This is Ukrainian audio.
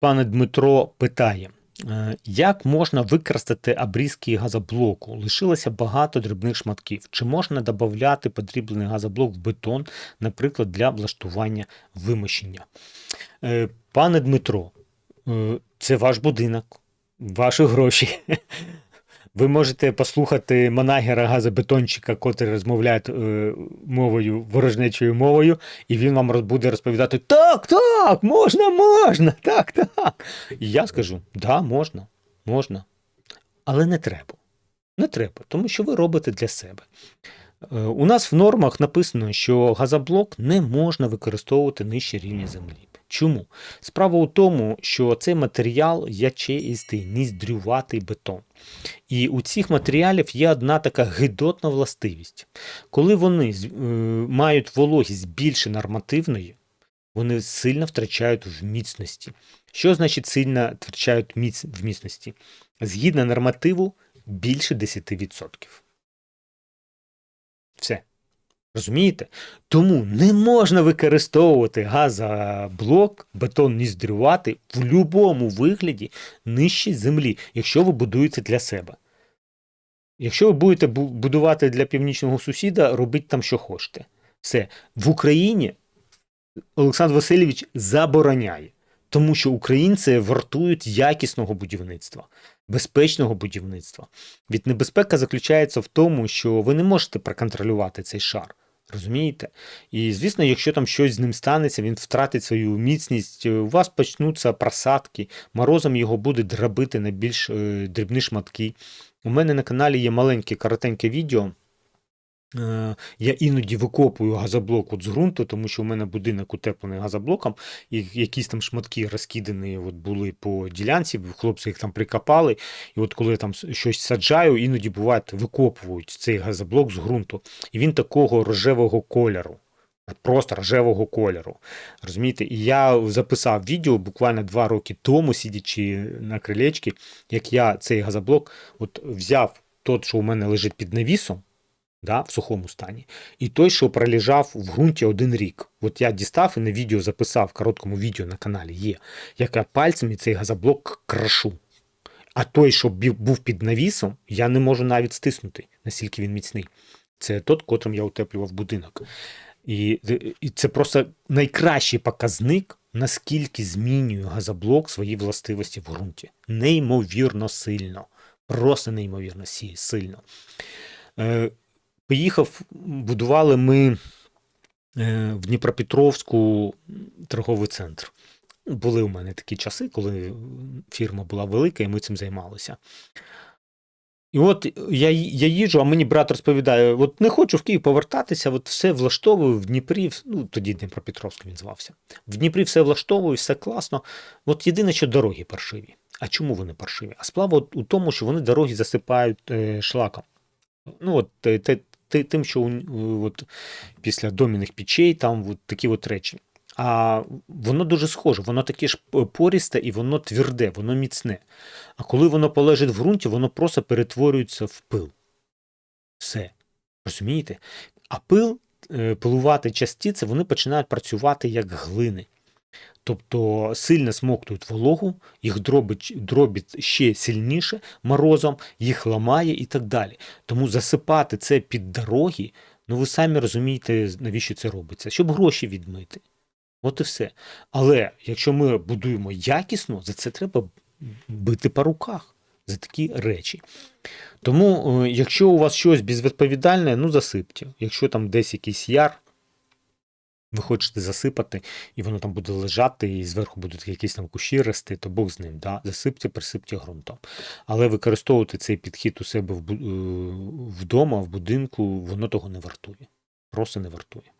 Пане Дмитро питає, е, як можна використати обрізки газоблоку? Лишилося багато дрібних шматків. Чи можна додати подріблений газоблок в бетон, наприклад, для влаштування вимощення? Е, Пане Дмитро, е, це ваш будинок, ваші гроші. Ви можете послухати манагера газобетончика, котрий розмовляє е, мовою, ворожнечою мовою, і він вам буде розповідати: так, так, можна, можна, так, так. І я скажу: да, можна, можна. Але не треба. Не треба, тому що ви робите для себе. Е, У нас в нормах написано, що газоблок не можна використовувати нижче рівня землі. Чому? Справа у тому, що цей матеріал ячеїстий, ніздрюватий бетон. І у цих матеріалів є одна така гидотна властивість. Коли вони е, мають вологість більше нормативної, вони сильно втрачають в міцності. Що значить сильно втрачають міць в міцності? Згідно нормативу, більше 10%. Все. Розумієте? Тому не можна використовувати газоблок, бетон ніздрювати в будь-якому вигляді нижче землі, якщо ви будуєте для себе. Якщо ви будете будувати для північного сусіда, робіть там, що хочете. Все. В Україні Олександр Васильович забороняє, тому що українці вартують якісного будівництва, безпечного будівництва. Від небезпека заключається в тому, що ви не можете проконтролювати цей шар. Розумієте? І звісно, якщо там щось з ним станеться, він втратить свою міцність, е, у вас почнуться просадки, морозом його буде дробити на більш е, дрібні шматки. У мене на каналі є маленьке коротеньке відео. Е, Я іноді викопую газоблок от з ґрунту, тому що у мене будинок утеплений газоблоком, і якісь там шматки розкидані от були по ділянці, хлопці їх там прикопали. І от коли я там щось саджаю, іноді буває, викопують цей газоблок з ґрунту. І він такого рожевого кольору. Просто рожевого кольору. Розумієте? І я записав відео буквально два роки тому, сидячи на крилечці, як я цей газоблок от взяв тот, що у мене лежить під навісом, да, в сухому стані, і той, що пролежав в ґрунті один рік. От я дістав і на відео записав, в короткому відео на каналі є, як я пальцями цей газоблок крашу. А той, що був під навісом, я не можу навіть стиснути, наскільки він міцний. Це тот, котрим я утеплював будинок. І, і це просто найкращий показник, наскільки змінює газоблок свої властивості в ґрунті. Неймовірно сильно. Просто неймовірно сильно. Е, Поїхав, будували ми е, в Дніпропетровську торговий центр. Були у мене такі часи, коли фірма була велика, і ми цим займалися. І от я, я їжджу, а мені брат розповідає: от не хочу в Київ повертатися, от все влаштовую в Дніпрі, ну тоді Дніпропетровськ він звався. В Дніпрі все влаштовую, все класно. От єдине, що дороги паршиві. А чому вони паршиві? А справа от у тому, що вони дороги засипають е, шлаком. Ну, от те- тим, що у, от, після доміних печей, там от такі от речі. А воно дуже схоже, воно таке ж порісте і воно тверде, воно міцне. А коли воно полежить в ґрунті, воно просто перетворюється в пил. Все. Розумієте? А пил, е, пилувати частиці, вони починають працювати як глини. Тобто сильно смоктують вологу, їх дробить, дробить ще сильніше морозом, їх ламає і так далі. Тому засипати це під дороги, ну ви самі розумієте, навіщо це робиться, щоб гроші відмити. От і все. Але якщо ми будуємо якісно, за це треба бити по руках за такі речі. Тому, е, якщо у вас щось безвідповідальне, ну засипте. Якщо там десь якийсь яр, ви хочете засипати, і воно там буде лежати, і зверху будуть якісь там кущі рости, то Бог з ним, да? засипте, присипте ґрунтом. Але використовувати цей підхід у себе в, е, вдома, в будинку, воно того не вартує. Просто не вартує.